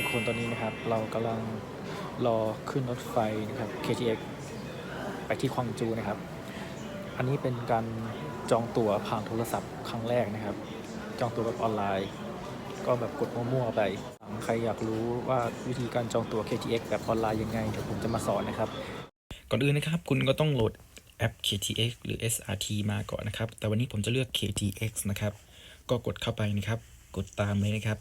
ุกคนตอนนี้นะครับ เรากำลังรอขึ้นรถไฟนะครับ KTX ไปที่ควังจูนะครับ อันนี้เป็นการจองตั๋วผ่านโทรศัพท์ครั้งแรกนะครับ จองตั๋วแบบออนไลน์ ก็แบบกดมั่วๆไป ใครอยากรู้ว่าวิธีการจองตั๋ว KTX แบบออนไลน์ยังไงเดี๋ยวผมจะมาสอนนะครับ ก่อนอื่นนะครับ คุณก็ต้องโหลดแอป KTX หรือ SRT มาก่อนนะครับ แต่วันนี้ผมจะเลือก KTX นะครับ ก็กดเข้าไปนะครับ กดตามเลยนะครับ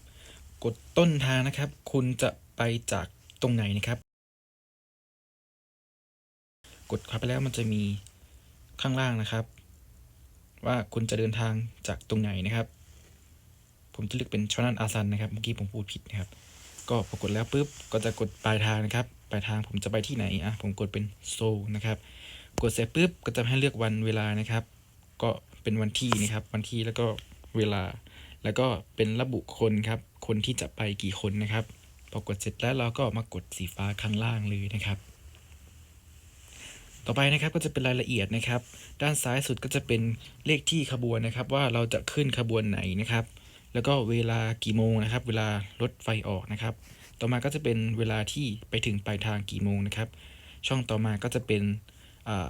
กดต้นทางนะครับ คุณจะไปจากตรงไหนนะครับ กดเข้าไปแล้วมันจะมีข้างล่างนะครับ ว่าคุณจะเดินทางจากตรงไหนนะครับ ผมจะเลือกเป็นชอนันอาซันนะครับเมื่อกี้ผมพูดผิดนะครับ ก็พอกดแล้วปุ๊บก็จะกดปลายทางนะครับปลายทางผมจะไปที่ไหนอะผมกดเป็นโซลนะครับ กดเสร็จปุ๊บก็จะให้เลือกวันเวลานะครับ ก็เป็นวันที่นะครับ วันที่แล้วก็เวลา แล้วก็เป็นระบุคนครับ คนที่จะไปกี่คนนะครับ พอกดเสร็จแล้วเราก็มากดสีฟ้าข้างล่างเลยนะครับ ต่อไปนะครับก็จะเป็นรายละเอียดนะครับ ด้านซ้ายสุดก็จะเป็นเลขที่ขบวนนะครับ ว่าเราจะขึ้นขบวนไหนนะครับ แล้วก็เวลากี่โมงนะครับ เวลารถไฟออกนะครับ ต่อมาก็จะเป็นเวลาที่ไปถึงปลายทางกี่โมงนะครับ ช่องต่อมาก็จะเป็นา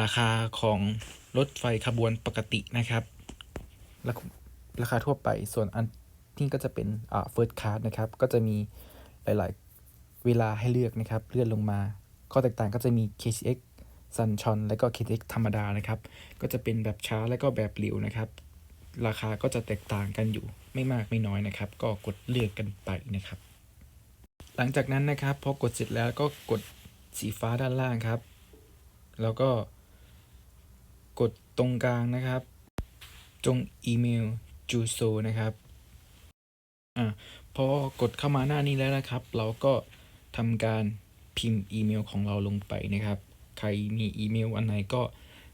ราคาของรถไฟขบวนปกตินะครับราคาทั่วไปส่วนอัน ที่ก็จะเป็นอ่า first class นะครับ ก็จะมีหลาย ๆ เวลาให้เลือกนะครับ เลื่อนลงมา ข้อแตกต่างก็จะมี KCX ซันชอนและก็ KCX ธรรมดานะครับ ก็จะเป็นแบบช้าและก็แบบเร็วนะครับ ราคาก็จะแตกต่างกันอยู่ไม่มากไม่น้อยนะครับ ก็กดเลือกกันไปนะครับ หลังจากนั้นนะครับพอกดเสร็จแล้วก็กดสีฟ้าด้านล่างครับ แล้วก็กดตรงกลางนะครับจงอีเมลจูโซนะครับ อ่าพอกดเข้ามาหน้านี้แล้วนะครับ เราก็ทำการพิมพ์อีเมลของเราลงไปนะครับ ใครมีอีเมลอันไหนก็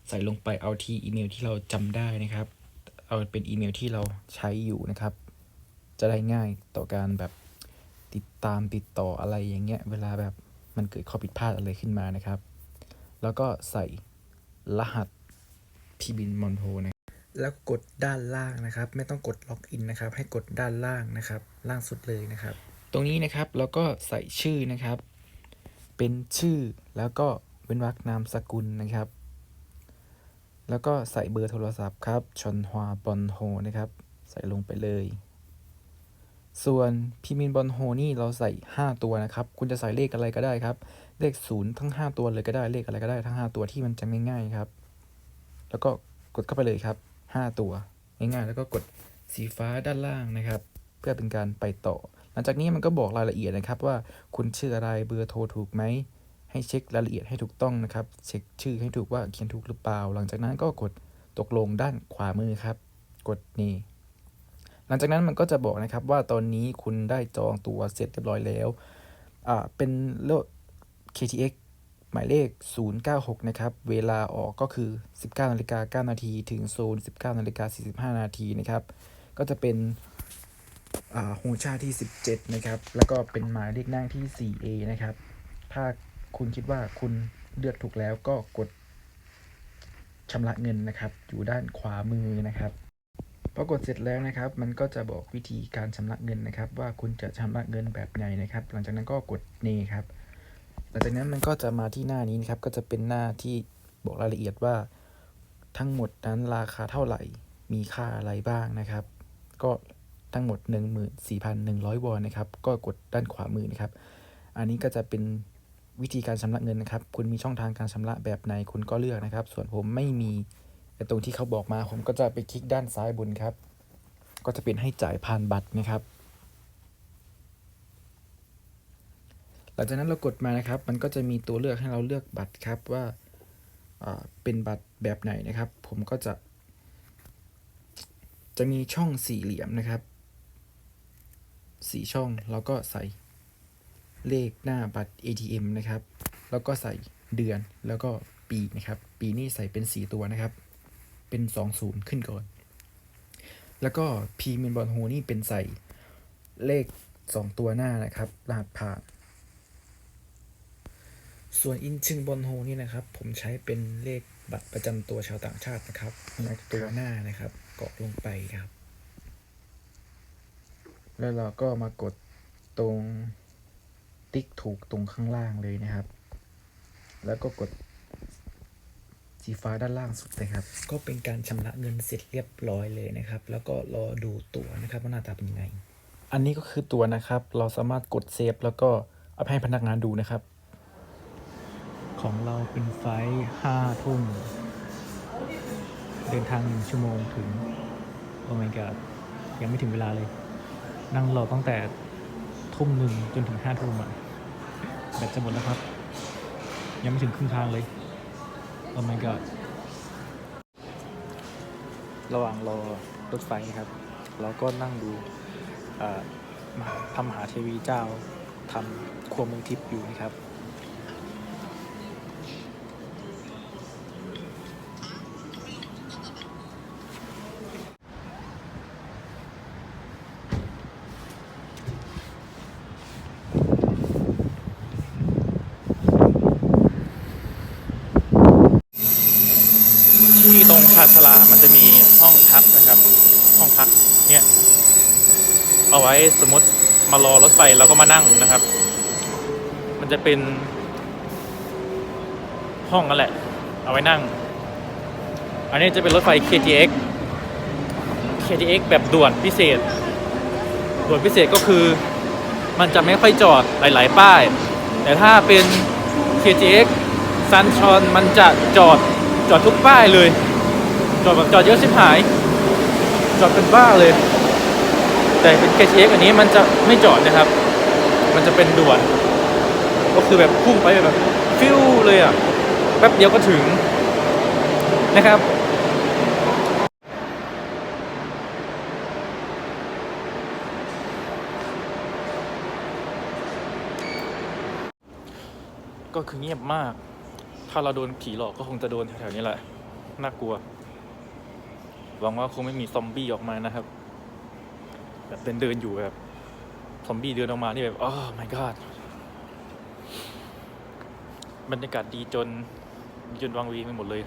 ใส่ลงไปเอาที่อีเมลที่เราจำได้นะครับ เอาเป็นอีเมลที่เราใช้อยู่นะครับ จะได้ง่ายต่อการแบบติดตามติดต่ออะไรอย่างเงี้ย เวลาแบบมันเกิดข้อผิดพลาดอะไรขึ้นมานะครับ แล้วก็ใส่รหัสพีบินมอนโทนะ แล้วกดด้านล่างนะครับ ไม่ต้องกดล็อกอินนะครับ ให้กดด้านล่างนะครับ ล่างสุดเลยนะครับ ตรงนี้นะครับเราก็ใส่ชื่อนะครับ เป็นชื่อแล้วก็เว้นวรรคนามสกุลนะครับ แล้วก็ใส่เบอร์โทรศัพท์ครับชอนฮวาบอนโฮนะครับ ใส่ลงไปเลย ส่วนพิมินบอนโฮนี่เราใส่ 5 ตัวนะครับ คุณจะใส่เลขอะไรก็ได้ครับ เลขศูนย์ทั้ง 5 ตัวเลยก็ได้เลขอะไรก็ได้ทั้ง 5 ตัวที่มันจำง่ายๆครับ แล้วก็กดเข้าไปเลยครับ 5 ตัว ง่ายๆ แล้วก็กดสีฟ้าด้านล่างนะครับ เพื่อเป็นการไปต่อ หลังจากนี้มันก็บอกรายละเอียดนะครับว่าคุณชื่ออะไรเบอร์โทรถูกไหม ให้เช็ครายละเอียดให้ถูกต้องนะครับ เช็คชื่อให้ถูกว่าเขียนถูกหรือเปล่า หลังจากนั้นก็กดตกลงด้านขวามือครับ กดนี่หลังจากนั้นมันก็จะบอกนะครับว่าตอนนี้คุณได้จองตั๋วเสร็จเรียบร้อยแล้ว อ่า เป็นรถ KTX หมายเลข 096 นะครับ เวลาออกก็คือ 19นาฬิกา9นาทีถึงโซน 19นาฬิกา45นาทีนะครับ ก็จะเป็นอาโฮชาที่ 17 นะครับ แล้วก็เป็นหมายเลขนั่งที่ 4A นะครับ ถ้าคุณคิดว่าคุณเลือกถูกแล้วก็กดชำระเงินนะครับ อยู่ด้านขวามือนะครับพอกดเสร็จแล้วนะครับ มันก็จะบอกวิธีการชำระเงินนะครับ ว่าคุณจะชำระเงินแบบไหนนะครับ หลังจากนั้นก็กดเนครับ ลังจากนั้นมันก็จะมาที่หน้านี้นะครับ ก็จะเป็นหน้าที่บอกรายละเอียดว่า ทั้งหมดนั้นราคาเท่าไหร่ มีค่าอะไรบ้างนะครับ ก็ทั้งหมด 14,100 วอนนะครับ ก็กดด้านขวามือนะครับ อันนี้ก็จะเป็นวิธีการชำระเงินนะครับ คุณมีช่องทางการชำระแบบไหนคุณก็เลือกนะครับ ส่วนผมไม่มีไอ้ตรงที่เขาบอกมา ผมก็จะไปคลิกด้านซ้ายบนครับ ก็จะเป็นให้จ่ายผ่านบัตรนะครับ หลังจากนั้นเรากดมานะครับ มันก็จะมีตัวเลือกให้เราเลือกบัตรครับว่าเป็นบัตรแบบไหนนะครับ ผมก็จะ จะมีช่องสี่เหลี่ยมนะครับสี่ช่องเราก็ใส่เลขหน้าบัตร ATM นะครับ แล้วก็ใส่เดือนแล้วก็ปีนะครับ ปีนี้ใส่เป็น 4 ตัวนะครับ เป็น 20 ขึ้นก่อน แล้วก็พีเมนบอลโฮนี่เป็นใส่เลข 2 ตัวหน้านะครับ รหัสผ่าน ส่วนอินชิงบอลโฮนี่นะครับ ผมใช้เป็นเลขบัตรประจำตัวชาวต่างชาตินะครับในตัวหน้านะครับเกาะลงไปครับ แล้วเราก็มากดตรงติ๊กถูกตรงข้างล่างเลยนะครับ แล้วก็กดสีฟ้าด้านล่างสุดเลยครับ ก็เป็นการชำระเงินเสร็จเรียบร้อยเลยนะครับ แล้วก็รอดูตัวนะครับว่าหน้าตาเป็นยังไง อันนี้ก็คือตัวนะครับ เราสามารถกดเซฟแล้วก็เอาไปให้พนักงานดูนะครับ ของเราเป็นไฟห้าทุ่มเดินทางหนึ่งชั่วโมงถึง โอ้ my god ยังไม่ถึงเวลาเลย นั่งรอตั้งแต่ทุ่มหนึ่งจนถึงห้าทุ่มอะแบตจะหมดแล้วครับ ยังไม่ถึงครึ่งทางเลย โอ้ my god ระหว่างรอรถไฟครับ เราก็นั่งดูเอ่อมหาพระมหาเทวีเจ้าทำครัวเมืองทิพย์อยู่นะครับ ชาชาลามันจะมีห้องพักนะครับ ห้องพักเนี่ยเอาไว้สมมติมารอรถไฟเราก็มานั่งนะครับ มันจะเป็นห้องนั่นแหละ เอาไว้นั่ง อันนี้จะเป็นรถไฟ KTX KTX แบบด่วนพิเศษ ด่วนพิเศษก็คือมันจะไม่ค่อยจอดหลาย ๆ ป้าย แต่ถ้าเป็น KTX ซันชอนมันจะจอดจอดทุกป้ายเลย จอดแบบจอดเยอะชิบหาย จอดเป็นบ้าเลย แต่เป็น KTX อันนี้มันจะไม่จอดนะครับ มันจะเป็นด่วน ก็คือแบบพุ่งไปแบบฟิวเลยอะ แป๊บเดียวก็ถึงนะครับก็คือเงียบมาก ถ้าเราโดนผีหลอกก็คงจะโดนแถวๆนี้แหละ น่ากลัว หวังว่าคงไม่มีซอมบี้ออกมานะครับแบบเดินเดินๆอยู่แบบซอมบี้เดินออกมานี่แบบโอ้ my god บรรยากาศดีจนจนวังเวียงไปหมดเลย